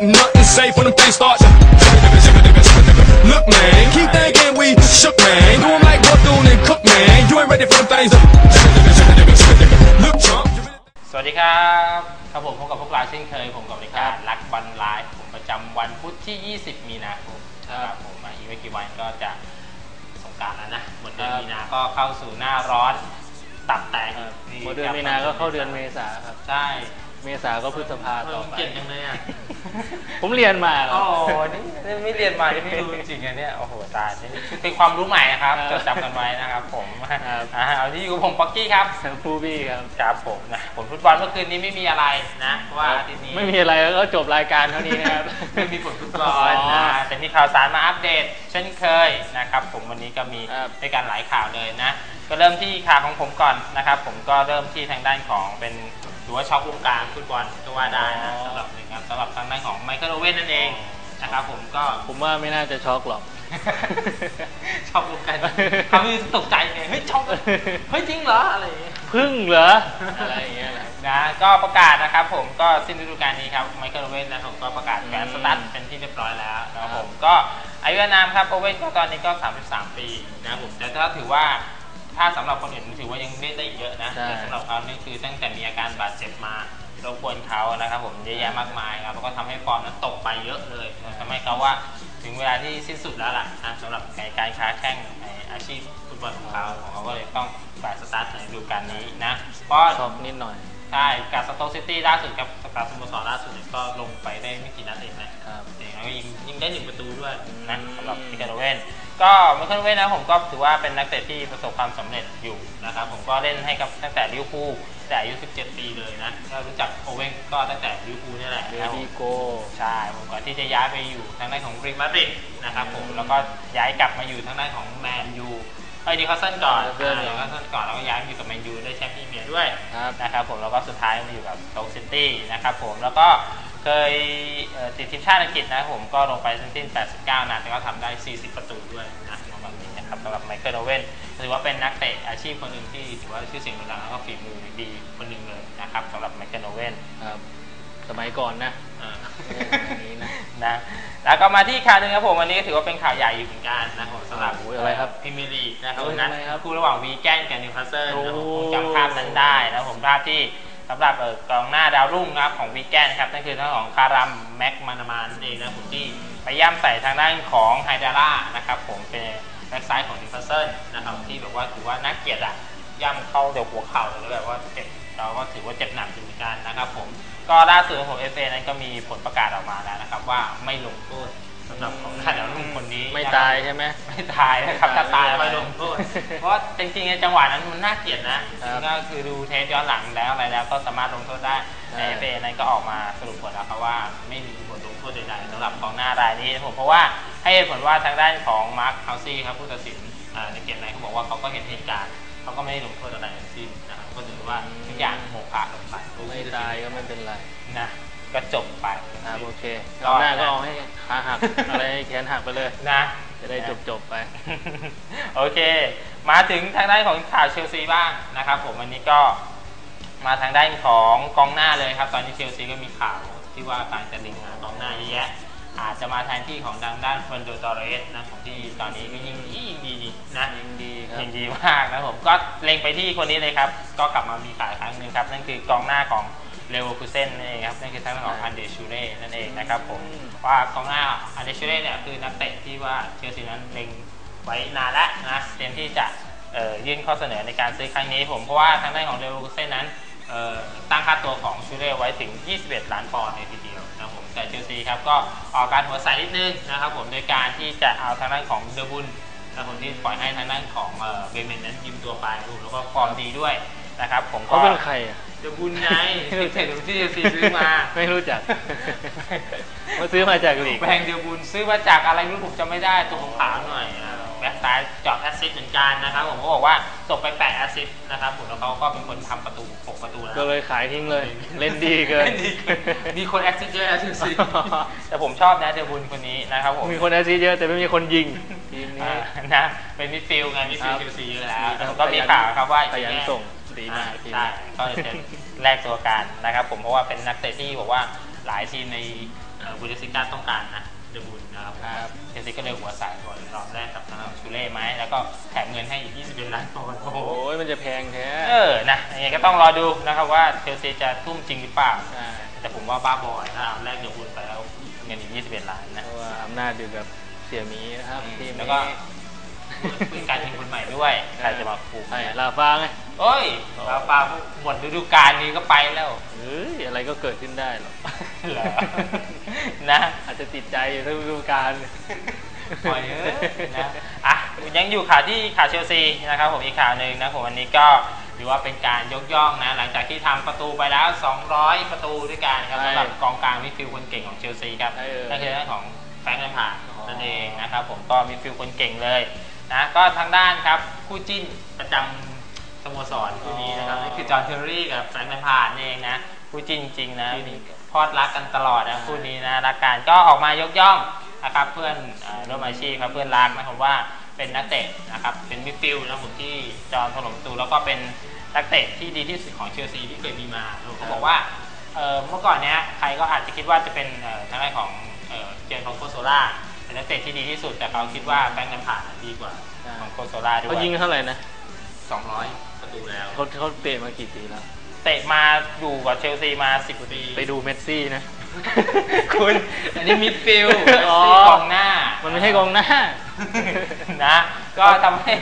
ain't nothing safe when them things start. Look, man, keep thinking we shook, man. Do 'em like Bethune and Cook, man. You ain't ready for them things to. Look, chump. you really- สวัสดีครับ ครับผมพบกับพวกเราเช่นเคย ผมกับรายการรักบอลไลฟ์ผมประจำวันพุธที่ 20 มีนาคมนะครับผมอะอีกไม่กี่วันก็จะสงกรารแล้วนะ หมดเดือนครับมีนาก็เข้าสู่หน้าร้อนตับแตกหมดเดือนมีนาก็เข้าเดือนเมษาครับ ใช่ เมษาก็พฤษภาต่อไป เก่งจังเลยอะ ผมเรียนมาครัโอ้บโหนี่นี่ไม่เรียนมานี่ไม่รู้จริงๆอันเนี่ยโอ้โหตายนี่เป็นความรู้ใหม่นะครับครับจดจำกันไว้นะครับ ผมครับอ่าเอาที่อยู่กับผมป๊อกกี้ครับฟูบี้ครับ ครับผมนะผ ลฟุตบอลเมื่อคืนนี้ไม่มีอะไรนะเพราะว่าอาทิตย์นี้ไม่มีอะไรแล้วก็จบรายการเท่านี้นะครับไม่มีผลฟุตบอลอ๋อนะแต่มีข่าวสารมาอัปเดต เช่นเคยนะครับผมวันนี้ก็มีครับด้วยกันหลายข่าวเลยนะ ก็เริ่มที่ข่าวของผมก่อนนะครับ ผมก็เริ่มที่ทางด้านของเป็นถือว่าช็อกวงการฟุตบอลก็ว่าได้นะสำหรับหนึ่งครับสำหรับทางด้านของไมเคิลโอเว่นนั่นเองนะครับผมก็ผมว่าไม่น่าจะช็อกหรอก ชอบวงการเขาคือตกใจไงเฮ้ยช็อกเฮ้ยจริงเหรออะไรอย่างเงี้ยพึ่งเหรออะไรอย่างเงี้ยนะนะก็ประกาศนะครับผมก็สิ้นฤดูกาลนี้ครับไมเคิลโอเว่นนะผมก็ประกาศแขวนสตาร์ทเป็นที่เรียบร้อยแล้วนะครับผมก็อายุอานามครับโอเว่นก็ตอนนี้ก็ 33 ปีนะครับผมแต่ถ้าถือว่าถ้าสำหรับคนอื่นถือว่ายังเล่นได้อีกเยอะนะใช่แต่สำหรับเขานี่คือตั้งแต่มีอาการบาดเจ็บมารบกวนเขานะครับผมเยอะแยะมากมายครับแล้วก็ทำให้ฟอร์มนั้นตกไปเยอะเลยทำให้เขาว่า ถึงเวลาที่สิ้นสุดแล้วล่ะนะสำหรับในการค้าแข่งในอาชีพฟุตบอลของเขาของเขาก็เลยต้องแขวนสตาร์ทในฤดูกาลนี้นะเพราะช็อกนิดหน่อยใช่กับสโต๊กซิตี้ล่าสุดกับกับสโมสรล่าสุดเนี่ยก็ลงไปได้ไม่กี่นัดเองนะครับเอง แล้วก็ยิงยิงได้หนึ่งประตูด้วยนะสำหรับมิเคิลโอเว่นก็มิเคิลโอเว่นนะผมก็ถือว่าเป็นนักเตะที่ประสบความสำเร็จอยู่นะครับผมก็เล่นให้กับตั้งแต่ลิเวอร์พูลแต่อายุ 17 ปีเลยนะก็รู้จักโอเว่นก็ตั้งแต่ลิเวอร์พูลนี่แหละเดนะครับผดี้มโกใช่ผมก่อนที่จะย้ายไปอยู่ทางด้านของรีมาดริดนะครับผมแล้วก็ย้ายกลับมาอยู่ทางด้านของแมนยูไอ้ดีคาสเซิลก่อน Newcastle ดีคาสเซิลก่อนแล้วก็ย้ายมาอยู่กับแมนยูได้แชมป์พรีเมียร์ด้วยครับนะครับผมแล้วก็สุดท้ายมาอยู่กับโต๊กซิตี้นะครับผมแล้วก็ เคยเอ่อติดทีมชาติอังกฤษนะครับผมก็ลงไปทั้งสิ้น 89 นัดแต่ก็ทำได้ 40 ประตูด้วยนะประมาณนี้นะครับสำหรับไมเคิลโอเว่นถือว่าเป็นนักเตะอาชีพคนหนึ่งที่ถือว่าชื่อเสียงโด่งดังแล้วก็ฝีมือดีคนหนึ่งเลยนะครับสำหรับไมเคิลโอเว่นครับสมัยก่อนนะอ่าอันนี้นะนะแล้วก็มาที่ข่าวหนึ่งครับผมวันนี้ถือว่าเป็นข่าวใหญ่อยู่เหมือนกันนะผมสำหรับโอ้ยอะไรครับพรีเมียร์ลีกนะครับโอ้ยนัดทำไมครับคู่ระหว่างวีแกนกับนิวคาสเซิลนะผมโอ้คงจำภาพนั้นได้นะผมภาพที่ สำหรับออกองหน้าดาวรุ่งนะครับของวีแกนครับนั่นคือทางของคารัมแม็กมานามานนั่นเองนะผมที่ไปย่ำใส่ทางด้านของไฮดาร่านะครับผมเป็นแบ็กซ้ายของนิวคาสเซิลนะครับที่แบบว่าถือว่าน่าเกลียดอะย่ำเข้าเดี๋ยวหัวเข่าเลยแบบว่าเจ็บเราก็ถือว่าเจ็บหนักอยู่เหมือนกันนะครับผมก็ล่าสุดของเอฟเอนั้นก็มีผลประกาศออกมาแล้วนะครับว่าไม่ลงโทษ สำหรับของหน้าดาวรุ่งคนนี้ไม่นะครับตายใช่ไหมไม่ตายนะครับไม่ถ้าตาตายยไม่ไม่ตายลงโทษเพราะจริงๆในจังหวะนั้นมันน่าเกลียดนะครับก็คือดูเทปย้อนหลังแล้วอะไรแล้วก็สามารถลงโทษได้ใช่ในเอฟเอนั้นก็ออกมาสรุปผลแล้วครับว่าไม่มีบทลงโทษใดๆสำหรับกองหน้ารายนี้ผมเพราะว่าให้เหตุผลว่าทางด้านของมาร์คเฮาซี่ครับผู้ตัดสินอ่าในเกมนั้นเขาบอกว่าเขาก็เห็นเหตุการณ์เขาก็ไม่ได้ลงโทษอะไรทั้งสิ้นนะครับก็ถือว่าทุกอย่างโมฆะลงไปไม่ตายก็ไม่เป็นไรนะ ก็จบไปครับโอเคก็รอบหน้าก็เอาให้ขาหัก อะไรให้แขนหักไปเลย นะ จะได้จบจบๆไป โอเค มาถึงทางด้านของข่าวเชลซีบ้างนะครับ ผมวันนี้ก็มาทางด้านของกองหน้าเลยครับ ตอนนี้เชลซีก็มีข่าวที่ว่าการจะดึงหากองหน้าเยอะแยะอาจจะมาแทนที่ของทางด้านเฟรนโดตอร์เรสนะของที่ตอนนี้ก็ยิงดียิงดีดีนะยิงดีครับ ยิงดีมากนะผมก็เล็งไปที่คนนี้เลยครับ ก็กลับมามีข่าวอีกครั้งหนึงครับ นั่นคือกองหน้าของ เลเวอร์คูเซนนั่นเองครับนั่นคือทางด้านของอันเดชูเร่นั่นเองนะครับผมอืมว่ากองหน้าอันเดชูเร่เนี่ยคือนักเตะที่ว่าเชลซีนั้นเล็งไว้นานแล้วนะเตรียมที่จะเอ่อยื่นข้อเสนอในการซื้อครั้งนี้ผมเพราะว่าทางด้านของเลเวอร์คูเซนนั้นเอ่อตั้งค่าตัวของชูเร่ไว้ถึง 21 ล้านปอนด์เลยทีเดียวนะครับผมแต่เชลซีครับก็ออกการหัวใสนิดนึงนะครับผมโดยการที่จะเอาทางด้านของเดอร์บุนนะครับผมที่ปล่อยให้ทางด้านของเอ่อเบเมนนั้นยืมตัวไปแล้วก็ฟอร์มดีด้วยนะครับผมก็เขาเป็นใครอะ เดอะบุญไงที่เทคที่เชลซีซื้อมาไม่รู้จักมาซื้อมาจากลีกแพงเดอะบุญซื้อมาจากอะไรไม่รู้ผมจำไม่ได้ตัวขาวๆหน่อยอะแบ็คซ้ายเจอดแอสซิสต์เหมือนกันนะครับผมก็บอกว่าตกไป8แอสซิสต์นะครับผมแล้วเขาก็เป็นคนทำประตู6ประตูนะก็เลยขายทิ้งเลย เล่นดีเกินเล่นดีเกินมีคนแอสซิสต์เยอะแอสซิสต์แต่ผมชอบนะเดอะบุญคนนี้นะครับผมมีคนแอสซิสต์เยอะแต่ไม่มีคนยิงทีมนี้ อ่านะเป็นมิดฟิลด์ไงมิดฟิลด์คเชรับลซีอยู่แล้วครับก็มีข่าวครับว่าขยันส่ง ดีมากทีมใช่นี้ก็เลยเป็นแลกตัวกันนะครับ ผมเพราะว่าเป็นนักเตะที่บอกว่าหลายทีมในบูเดสซิก้าต้องการนะเดบุนนะครับครับเชลซีก็เลยหัวสายก่อนรอบแรกกับทางชูเล่ไหมแล้วก็แถมเงินให้อีก 21 ล้านปอนด์โอ้โห โอ้ยมันจะแพงแท้เออ นะยังไงก็ต้องรอดูนะครับว่าเชลซีจะทุ่มจริงหรือเปล่าใช่แต่ผมว่าบ้าบอยถ้าเอาแรกเดบุนไปแล้วเงินอีก 21 ล้านนะเพราะว่าอำนาจอยู่กับเสี่ยหมีนะครับทีมแล้วนี้ก็ เป็นการทีมคนใหม่ด้วยใครจะมาคุมใช่ลาฟ้าไงโอ้ยลาฟาหมดฤดูกาลนี้ก็ไปแล้วเฮ้ยอะไรก็เกิดขึ้นได้หรอกเหรอนะ อาจจะติดใจอยู่ทั้งฤดูกาลปล่อยเถอะนะอะยังอยู่ข่าวที่ข่าวเชลซีนะครับผมอีกข่าวหนึ่งนะผมวันนี้ก็ถือว่าเป็นการยกย่องนะ หลังจากที่ทำประตูไปแล้ว 200 ประตูด้วยกันครับใช่สำหรับกองกลางมิดฟิลด์คนเก่งของเชลซีครับใช่เออนั่นคือเรื่องของแฟรงค์แลมพาร์ดอ๋อนั่นเองนะครับผมก็มิดฟิลด์คนเก่งเลย นะก็ทางด้านครับคู่จิ้นประจำสโมสรคู่นี้นะครับนี่คือจอห์นเทอร์รี่กับแฟรงค์แลมพาร์ดนี่เองนะคู่จิ้นจริงๆนะพอดรักกันตลอดนะคู่นี้นะรักกันก็ออกมายกย่องนะครับเพื่อนเอ่อร่วมอาชีพครับเพื่อนรักนะครับว่าเป็นนักเตะนะครับเป็นมิดฟิลด์นะผมที่จอมถล่มประตูแล้วก็เป็นนักเตะที่ดีที่สุดของเชลซีที่เคยมีมาเขาบอกว่าเอ่อเมื่อก่อนเนี้ยใครก็อาจจะคิดว่าจะเป็นเอ่อทางด้านของเอ่อเจนของโคโซล่า เป็นนักเตะที่ดีที่สุด แต่เขาคิดว่าแฟรงค์แลมพาร์ดดีกว่าของโคโซล่าด้วยเขายิงเท่าไหร่นะ 200 ประตูแล้วเขาเขาเตะมากี่ปีแล้ว เตะมาอยู่กับเชลซีมา 10 ปี ไปดูเมสซี่นะ คุณ อันนี้มิดฟิลด์อ๋อกองหน้ามัมันไม่ใช่กองหน้า นะ ก็ทำให้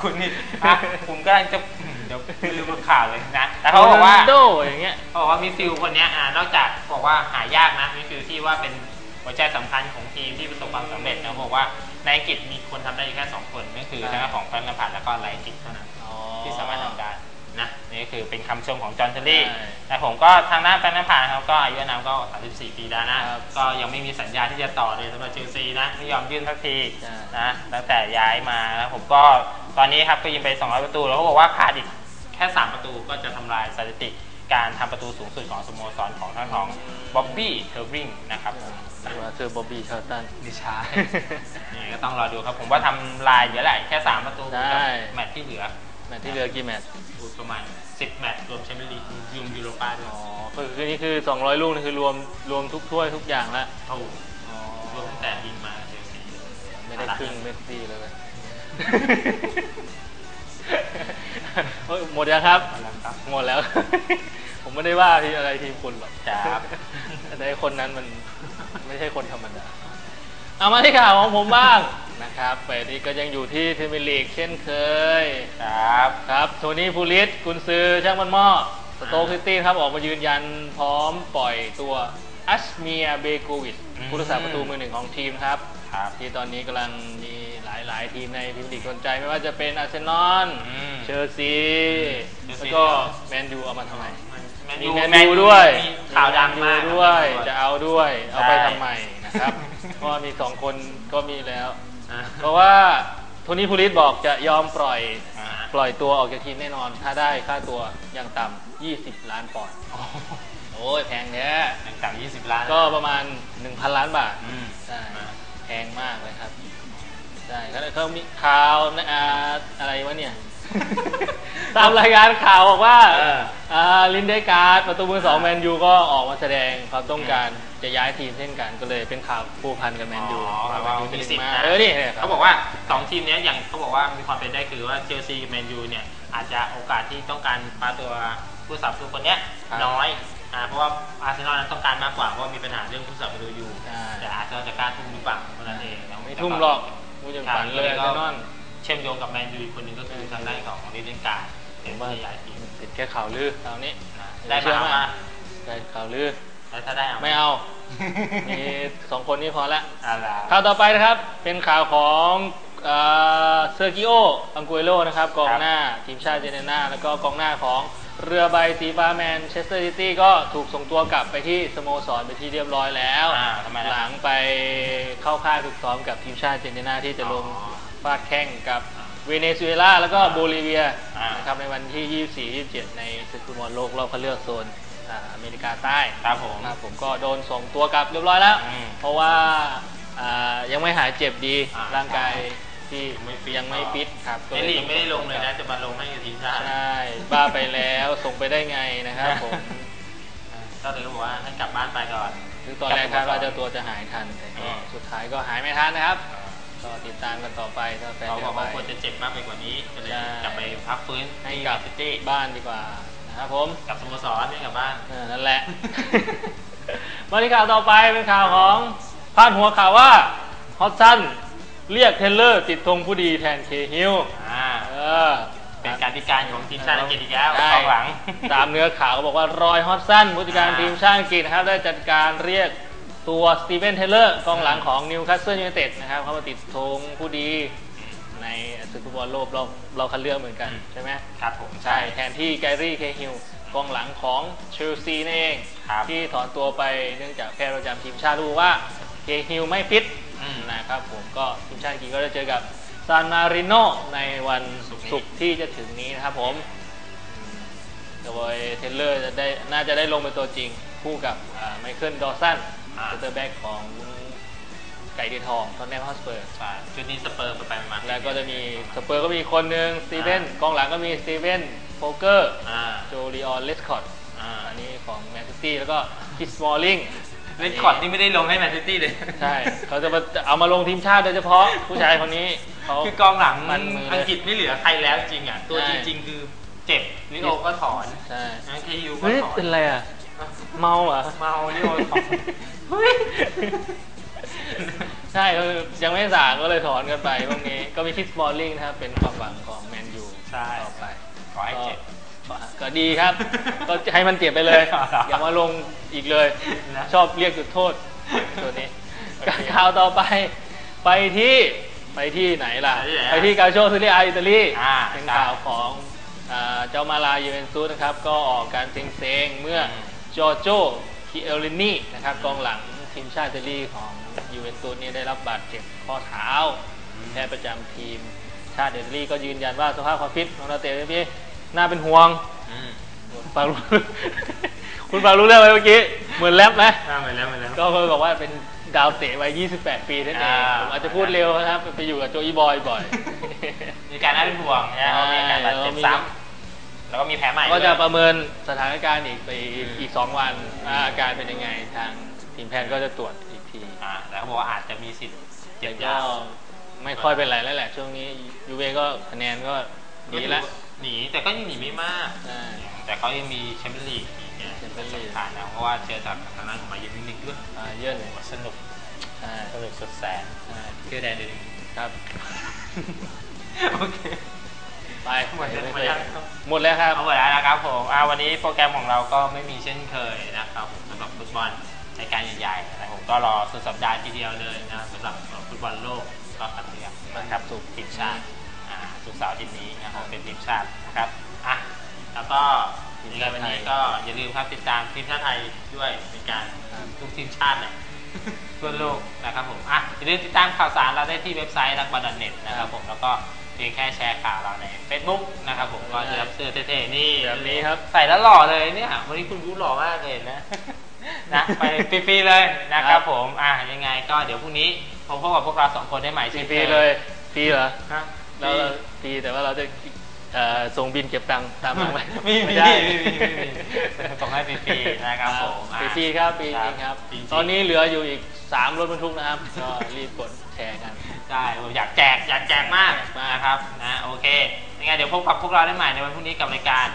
คุณนี่อะผมกำลังจะเดี๋ยวลืมข่าวเลยนะ แต่เขาบอกว่าโรนัลโดอย่างเงี้ยเขาบอกว่ามิดฟิลด์คนเนี้ยอ่านอกจากบอกว่าหายากนะมิดฟิลด์ที่ว่าเป็น หัวใจสำคัญของทีมที่ประสบความสำเร็จนะบอกว่าในอังกฤษมีคนทำได้อยู่แค่สองคนนั่นคือใช่ทางด้านของแฟรงค์แลมพาร์ดแล้วก็ไลท์กิกเท่านั้นที่สามารถทำได้นะนี่ก็คือเป็นคำชมของจอห์นเทอรี่ใช่แต่ผมก็ทางด้านแฟนน้ำผ่านครับก็อายุอานามก็ 34 ปีแล้วนะครับก็ยังไม่มีสัญญาที่จะต่อเลยสำหรับเชลซีนะไม่ยอมยื่นสักทีใช่ นะตั้งแต่ย้ายมานะผมก็ตอนนี้ครับก็ยิงไป 200 ประตูแล้วเขาบอกว่าขาดอีกแค่ 3 ประตูก็จะทำลายสถิติ การทำประตูสูงสุดของสโมสรของท่านของบ๊อบบี้เทอร์ริงนะครับผมหรือว่าเซอร์บอบบี้ชาร์ตันดิชานี่ก็ต้องรอดูครับผมว่าทำลายเยอะแหละแค่ 3 ประตูได้กับแมตช์ที่เหลือแมตช์ที่เหลือกี่แมตช์ประมาณ 10 แมตช์รวมแชมเปี้ยนลีกรวมยูโรปาด้วยอ๋อคือคือนี่คือ 200 ลูกนี่คือรวมรวมทุกถ้วยทุกอย่างแล้วเท่ารวมตั้งแต่ยิงมาเชลซีไม่ได้ครึ่งเมสซี่เลยเว้ยเฮ้ยหมดยังครับแล้วครับ หมดแล้ว ผมไม่ได้ว่าที่อะไรทีมคุณหรอกครับแต่ไอ้คนนั้นมันไม่ใช่คนธรรมดา เอามาที่ข่าวของผมบ้างนะครับไปนี่ก็ยังอยู่ที่พรีเมียร์ลีกเช่นเคย ครับครับ โทนี่พูลิสกุนซือช่างมันหม้อสโต๊กซิตี้ครับออกมายืนยันพร้อมปล่อยตัวอัชเมียเบโกวิชผู้รักษาประตูมือหนึ่งของทีมครับครับที่ตอนนี้กำลังมีหลายๆ ทีมในพรีเมียร์ลีกสนใจไม่ว่าจะเป็นอาร์เซนอลอืมเชลซีเชลซีแล้วก็แมนยูเอามาทำไมแมนมียูแมนยูด้วยมีข่าวดังมากแนยูด้วย จะเอาด้วย เอาไปใช่ทำไมนะครับเพราะว่ามีสองคนก็มีแล้ว อ่า เพราะว่าโทนี่พูลิสบอกจะยอมปล่อยอ่า ปล่อยตัวออกจากทีมแน่นอน ถ้าได้ค่าตัวอย่างต่ำ20 ล้านปอนด์โอ้โหโอ้ยแพงแท้ยังต่ำ20 ล้านก็ประมาณ 1,000 ล้านบาท อืม ใช่อ่า แพงมากเลยครับ ใช่แล้วเขามีข่าวนะอ่าอะไรวะเนี่ย ตามรายงานข่าวบอกว่าเอออ่าลินเดการ์ดประตูมือสองแมนยูก็ออกมาแสดงความต้องการจะย้ายทีมเช่นกันก็เลยเป็นข่าวผูกพันกับแมนยูอ๋อครับว่ามีสิทธิ์นะเออนี่เนี่ยครับเขาบอกว่าสองทีมเนี้ยอย่างเขาบอกว่ามีความเป็นได้คือว่าเชลซีกับแมนยูเนี่ยอาจจะโอกาสที่ต้องการมาตัวผู้สับตัวคนเนี้ยครับน้อยอ่าเพราะว่าอาร์เซนอลนั้นต้องการมากกว่าเพราะว่ามีปัญหาเรื่องผู้สับประตูอยู่ใช่แต่อาร์เซนอลจะกล้าทุ่มหรือเปล่าเท่านั้นเองนะไม่ทุ่มหรอกมูยังฝันเลยอาร์เซนอล เชื่อมโยงกับแมนยูอีกคนหนึงก็คือทางด้านของลิเดนการ์ดเห็นว่าย้ายทีมติดแค่ข่าวลือคราวนี้นะได้มาเอามาได้ข่าวลือแล้วถ้าได้เอาไม่เอา มีสองคนนี้พอละอะไรข่าวต่อไปนะครับ เป็นข่าวของเอ่อเซอร์กิโอ อังกุเอโลนะครับ กองหน้าทีมชาติเจเนนาแล้วก็กองหน้าของเรือใบสีฟ้าแมนเชสเตอร์ซิตี้ก็ถูกส่งตัวกลับไปที่สโมสรไปที่เรียบร้อยแล้วอ่าทำไมนะหลังไปเข้าค่ายฝึกซ้อมกับทีมชาติเจเนนาที่จะลงอ๋อ ฟาดแข่งกับเวเนซุเอลาแล้วก็โบลิเวียอ่านนะครับในวันที่ 24-27 ในศึกฟุตบอลโลกรอบคัดเลือกโซนอ่าอเมริกาใต้ครับผมครับผมก็โดนส่งตัวกลับเรียบร้อยแล้วอืมเพราะว่าอ่ายังไม่หายเจ็บดีอ่าร่างกายที่ไม่ฟิตยังไม่ฟิตครับในลีกไม่ได้ลงเลยนะจะมาลงให้กับทีมชาติใช่บ้าไปแล้วส่งไปได้ไงนะครับผมนก็เลยบอกว่าให้กลับบ้านไปก่อนซึ่งตอนแรกคาดว่าเจ้าตัวจะหายทันแต่ก็สุดท้ายก็หายไม่ทันนะครับ ก็ติดตามกันต่อไปถ้าแฟนเขาเรืบออกใบว่าควรจะเจ็บมากไปกว่านี้ก็เลยใช่กลับไปพักฟื้นให้ที่กลับซิตี้บ้านดีกว่านะครับผมกลับสโมสรไม่กลับบ้านเออนั่นแหละมาที่ข่าวต่อไปเป็นข่าวของพาดหัวข่าวว่าฮอตซันเรียกเทเลอร์ติดธงผู้ดีแทนเคฮิลอ่าเออเป็นการพิการของทีมชาติอังกฤษอีกแล้วใช่กองหลัง ตามเนื้อข่าวก็บอกว่ารอยฮอตสันผู้จัดการอ่าทีมชาติอังกฤษนะครับได้จัดการเรียก ตัวสตีเวนเทเลอร์กองหลังของนิวคาสเซิลยูไนเต็ดนะครับเข้ามาติดธงผู้ดีในศึกฟุตบอลโลกเราเราคัดเลือกเหมือนกันอืมใช่ไหมครับผมใช่แทนที่แกรี่เคฮิลกองหลังของเชลซีนั่นเองครับที่ถอนตัวไปเนื่องจากแพทย์ประจำทีมชาติรู้ว่าเคฮิลไม่ฟิตอืมนะครับผมก็ทีมชาติอังกฤษก็จะเจอกับซานมาริโนในวันศุกร์นี้ศุกร์ที่จะถึงนี้นะครับผมโดยเทเลอร์จะได้น่าจะได้ลงเป็นตัวจริงคู่กับไมเคิลดอสันอ่า เซนเตอร์แบ็กของไก่ดีทองทอนแนมฮอสเปอร์ใช่ชุดนี้สเปอร์ไปไปมาแล้วก็จะมีสเปอร์ก็มีคนหนึ่งสตีเวนกองหลังก็มีสตีเวนโฟเกอร์อ่าโจลีออนเลสคอตอ่าอันนี้ของแมนซิตี้แล้วก็คิสมอลลิงเลนคอร์ดนี่ไม่ได้ลงให้แมนซิตี้เลย ใช่ เขาจะมาเอามาลงทีมชาติโดยเฉพาะผู้ชายคนนี้เขาคือกองหลังมันมือเลยอังกฤษไม่เหลือใครแล้วจริงอะ ตัวใช่จริง ๆ คือเจ็บลิโอก็ถอน ใช่นะเคยูก็เฮ้ยถอนเป็นไรอะ เมาเหรอเมาลิโอถอนเฮ้ย ใช่ก็คือยังไม่สางก็เลยถอนกันไปพวกนี้ ก็มีคิสบอลลิงนะครับเป็นความหวังของแมนยูใช่ ต่อไปขอให้เจ็บ ก็ก็ดีครับ ก็ให้มันเจ็บไปเลย อย่ามาลงอีกเลย นะ ชอบเรียกจุดโทษตัวนี้โอเคข่าวต่อไป ไปที่ไปที่ไหนล่ะ ไปที่ไหนอะไปที่กาโชซิลีอาอิตาลีอ่าเป็นใช่ข่าวของอ่าเจ้ามาลายูเวนตุสนะครับ ก็ออกการเซ็งๆ เมื่ออมจอร์โจ คิเอลินีนะครับกองหลังทีมชาติอิตาลีของยูเวนตุสเนี่ยได้รับบาดเจ็บข้อเท้าแพทย์ประจำทีมชาติอิตาลีก็ยืนยันว่าสภาพความฟิตของนักเตะทีนี้น่าเป็นห่วงอืมฟังรู้คุณฟังรู้เรื่องไหมเมื่อกี้ เหมือนแรปไหมอ่าไปแล้วไปแล้วก็เคยบอกว่าเป็นดาวเตะวัย 28 ปีนั่นเองอ่าผมอาจจะพูดเร็วนะครับ ไปอยู่กับโจอีบอยบ่อย มีการน่าเป็นห่วงนะเขามีการบาดเจ็บใช่ซ้ำ แล้วก็มีแผลใหม่ก็จะด้วยประเมินสถานการณ์อีกไปอีกสองวันว่าอาการเป็นยังไงทางทีมแพทย์ก็จะตรวจอีกทีอ่าแต่เขาบอกว่าอาจจะมีสิทธิ์เจ็แต่บก็ยาวไม่ค่อยเป็นไรแล้วแหละ ช่วงนี้ยูเวก็คะแนนก็ดีแล้วหนีแต่ก็ยังหนีไม่มากใช่แต่เขายังมีแชมเปี้ยนลีกอีกเนี่ยแชมเปี้ยนลีกสำคัญนะเพราะว่าเจอจากทางด้านของมาเยือนมิวนิกด้วยอ่าเยื่อนสนุกใช่สนุกสุดแสนใช่เชื่อแดนเดนครับโอเค ไปหมดแล้วหมดแล้วหมดแล้วครับเอาหมดแล้วนะครับผมอ่าวันนี้โปรแกรมของเราก็ไม่มีเช่นเคยนะครับผมสำหรับฟุตบอลในการใหญ่ๆนะครับผมก็รอสุดสัปดาห์ทีเดียวเลยนะสำหรับฟุตบอลโลกก็คัดเลือกนะครับสู่ทีมชาติอ่าสุกร์เสาร์อาทิตย์นี้นะครับเป็นทีมชาตินะครับอะแล้วก็ยังไงวันนี้ก็อย่าลืมครับติดตามทีมชาติไทยด้วยเป็นการครับทุกทีมชาติเลยทั่วโลกนะครับผมอะอย่าลืมติดตามข่าวสารเราได้ที่เว็บไซต์รักบอลเน็ตนะครับผมแล้วก็ เพียงแค่แชร์ข่าวเราใน Facebook นะครับผมก็จะรับเสื้อเท่ๆนี่แบบนี้ครับ ใส่แล้วหล่อเลยเนี่ยวันนี้คุณรู้หล่อมากเลยนะ นะไปฟรีๆเลยนะครับผมอะยังไงก็เดี๋ยวพรุ่งนี้ผมพบกับพวกเราสองคนได้ใหม่ฟเช่นรีคๆเลยฟรีเหรอฮะแล้วเราฟรีแต่ว่าเราจะเอ่อส่งบินเก็บตังค์ตามมาไหมไม่มีได้ไม่มีไม่มีส่งให้ฟรีๆนะครับผมอะฟรีๆครับฟรีจริงครับจริงๆตอนนี้เหลืออยู่อีก 3รถบรรทุกนะครับ ก็รีบกดแชร์กัน ได้ผมอยากแจกอยากแจกมากอยากมากนะครับนะโอเคยังไงเดี๋ยวพบกับพวกเราได้ใหม่ในวันพรุ่งนี้กับรายการ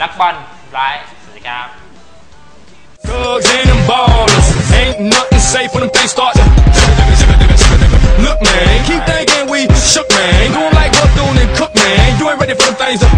ลักบอลไลฟ์สวัสดีครับ Thugs and them ballers. Ain't nothing safe when them things start to. Look, man, keep thinking we shook, man. Do 'em like Bethune and Cook, man. You ain't ready for them things to.